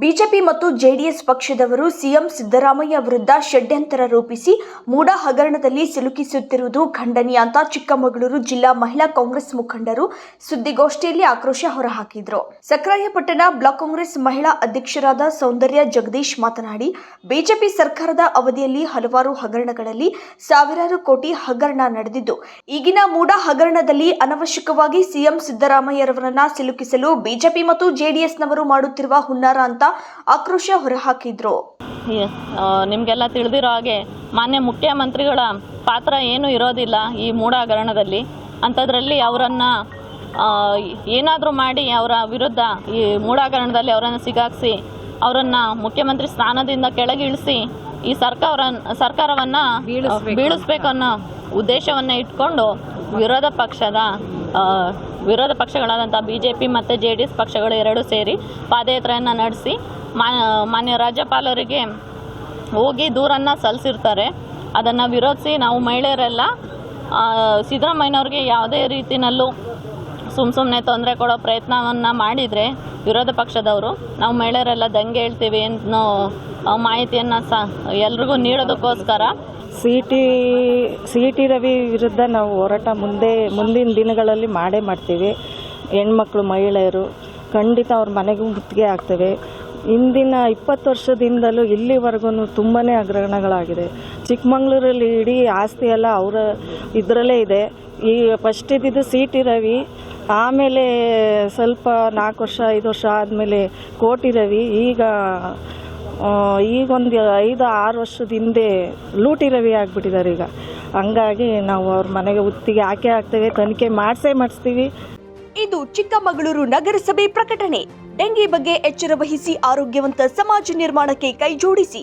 BJP ಮತ್ತು JDS ಪಕ್ಷದವರು CM Siddaramaiah ವಿರುದ್ಧ ಷಡ್ಯಂತರ ರೂಪಿಸಿ ಮೂಡ ಹಗರಣದಲ್ಲಿ ಸಿಲುಕಿಸುತ್ತಿರುವುದು ಖಂಡನೀಯ ಅಂತ ಚಿಕ್ಕಮಗಳೂರು ಜಿಲ್ಲಾ ಮಹಿಳಾ ಕಾಂಗ್ರೆಸ್ ಮುಖಂಡರು ಸುದ್ದಿಗೋಷ್ಠಿಯಲ್ಲಿ ಆಕ್ರೋಶ ಹೊರಹಾಕಿದ್ರು. ಸಕ್ರಾಯಪಟ್ಟಣ ಬ್ಲಾಕ್ ಕಾಂಗ್ರೆಸ್ ಮಹಿಳಾ ಅಧ್ಯಕ್ಷರಾದ ಸೌಂದರ್ಯ ಜಗದೀಶ್ ಮಾತನಾಡಿ, ಬಿಜೆಪಿ ಸರ್ಕಾರದ ಅವಧಿಯಲ್ಲಿ ಹಲವಾರು ಹಗರಣಗಳಲ್ಲಿ ಸಾವಿರಾರು ಕೋಟಿ ಹಗರಣ ನಡೆದಿದ್ದು, ಈಗಿನ ಮೂಡ ಹಗರಣದಲ್ಲಿ ಅನವಶ್ಯಕವಾಗಿ ಸಿಎಂ ಸಿದ್ದರಾಮಯ್ಯರವರನ್ನ ಸಿಲುಕಿಸಲು ಬಿಜೆಪಿ ಮತ್ತು ಜೆಡಿಎಸ್ನವರು ಮಾಡುತ್ತಿರುವ ಹುನ್ನಾರ ಅಂತ ಆಕ್ರೋಶ ಹೊರಹಾಕಿದ್ರು. ನಿಮ್ಗೆಲ್ಲ ಆ, ನಿಮಗೆಲ್ಲ ತಿಳಿದಿರೋ ಹಾಗೆ ಮಾನ್ಯ ಮುಖ್ಯಮಂತ್ರಿಗಳ ಪಾತ್ರ ಏನೂ ಇರೋದಿಲ್ಲ ಈ ಮೂಢಾಗರಣದಲ್ಲಿ ಅಂತದ್ರಲ್ಲಿ ಅಂಥದ್ರಲ್ಲಿ ಅವರನ್ನು ಏನಾದರೂ ಮಾಡಿ ಅವರ ವಿರುದ್ಧ ಈ ಮೂಢಾಗರಣದಲ್ಲಿ ಅವರನ್ನು ಸಿಗಾಕ್ಸಿ ಅವರನ್ನು ಮುಖ್ಯಮಂತ್ರಿ ಸ್ಥಾನದಿಂದ ಕೆಳಗಿಳಿಸಿ ಈ ಸರ್ಕಾರ ಸರ್ಕಾರವನ್ನ ಬೀಳಿಸ್ಬೇಕು ಅನ್ನೋ ಉದ್ದೇಶವನ್ನ ಇಟ್ಕೊಂಡು ವಿರೋಧ ಪಕ್ಷದ ವಿರೋಧ ಪಕ್ಷಗಳಾದಂಥ ಬಿ ಜೆ ಪಿ ಮತ್ತು ಜೆ ಡಿ ಎಸ್ ಪಕ್ಷಗಳು ಎರಡೂ ಸೇರಿ ಪಾದಯಾತ್ರೆಯನ್ನು ನಡೆಸಿ ಮಾನ್ಯ ರಾಜ್ಯಪಾಲರಿಗೆ ಹೋಗಿ ದೂರನ್ನು ಸಲ್ಲಿಸಿರ್ತಾರೆ. ಅದನ್ನು ವಿರೋಧಿಸಿ ನಾವು ಮಹಿಳೆಯರೆಲ್ಲ ಸಿದ್ದರಾಮಯ್ಯನವ್ರಿಗೆ ಯಾವುದೇ ರೀತಿಯಲ್ಲೂ ಸುಮ್ಮ ಸುಮ್ಮನೆ ತೊಂದರೆ ಕೊಡೋ ಪ್ರಯತ್ನವನ್ನು ಮಾಡಿದರೆ ವಿರೋಧ ಪಕ್ಷದವರು, ನಾವು ಮಹಿಳೆಯರೆಲ್ಲ ದಂಗೆ ಹೇಳ್ತೀವಿ ಅನ್ನೋ ಮಾಹಿತಿಯನ್ನು ಸ, ಎಲ್ರಿಗೂ ನೀಡೋದಕ್ಕೋಸ್ಕರ C T C T Ravi ವಿರುದ್ಧ ನಾವು ಹೋರಾಟ ಮುಂದೆ, ಮುಂದಿನ ದಿನಗಳಲ್ಲಿ ಮಾಡೇ ಮಾಡ್ತೀವಿ. ಹೆಣ್ಮಕ್ಳು, ಮಹಿಳೆಯರು ಖಂಡಿತ ಅವ್ರ ಮನೆಗೂ ಮುತ್ತಿಗೆ ಆಗ್ತವೆ ಇಂದಿನ ಇಪ್ಪತ್ತು ವರ್ಷದಿಂದಲೂ ಇಲ್ಲಿವರೆಗೂ ತುಂಬಾ ಹಗರಣಗಳಾಗಿದೆ. ಚಿಕ್ಕಮಂಗ್ಳೂರಲ್ಲಿ ಇಡೀ ಆಸ್ತಿ ಎಲ್ಲ ಅವರ ಇದರಲ್ಲೇ ಇದೆ. ಈ ಫಸ್ಟ್ ಇದ್ದಿದ್ದು ಸಿ ಟಿ ರವಿ, ಆಮೇಲೆ ಸ್ವಲ್ಪ ನಾಲ್ಕು ವರ್ಷ, ಐದು ವರ್ಷ ಆದಮೇಲೆ ಕೋಟಿ ರವಿ, ಈಗ ಈಗೊಂದು ಐದು ಆರು ವರ್ಷದ ಹಿಂದೆ ಲೂಟಿ ರವಿ ಆಗಿಬಿಟ್ಟಿದ್ದಾರೆ ಈಗ. ಹಂಗಾಗಿ ನಾವು ಅವ್ರ ಮನೆಗೆ ಉತ್ತಿಗೆ ಹಾಕೇ ಹಾಕ್ತೇವೆ ತನಿಖೆ ಮಾಡಿಸೇ ಮಾಡಿಸ್ತೀವಿ. ಇದು ಚಿಕ್ಕಮಗಳೂರು ನಗರಸಭೆ ಪ್ರಕಟಣೆ. ಡೆಂಗಿ ಬಗ್ಗೆ ಎಚ್ಚರ ವಹಿಸಿ ಆರೋಗ್ಯವಂತ ಸಮಾಜ ನಿರ್ಮಾಣಕ್ಕೆ ಕೈಜೋಡಿಸಿ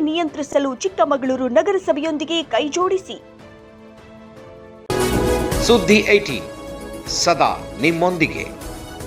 ನಿಯಂತ್ರಿಸಲು ಚಿಕ್ಕಮಗಳೂರು ನಗರಸಭೆಯೊಂದಿಗೆ ಕೈಜೋಡಿಸಿ ಸುದ್ದಿ ಏಟಿ ಸದಾ ನಿಮ್ಮೊಂದಿಗೆ.